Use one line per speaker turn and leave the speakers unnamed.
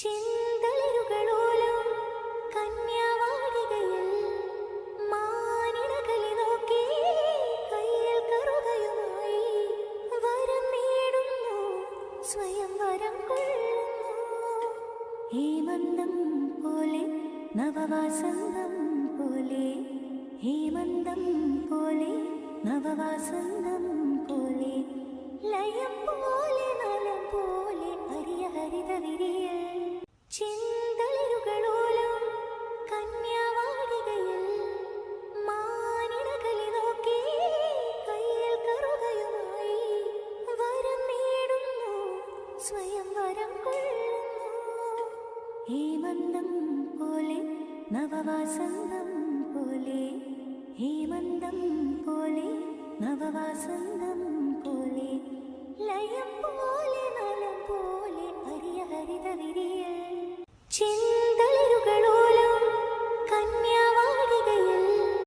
ചിന്തളിരുകളോലം കന്യാവാടികയിൽ വരം നേടുന്നു പോലെ പോലെ ഹേമന്തം പോലെ പോലെ ലയം പോലെ നലം പോലെ വിരിയൽ സ്വയം വരം കൊള്ളുന്നു. പോലെ നവവാസന്തം പോലെ ഹേമന്തം പോലെ നവവാസന്തം പോലെ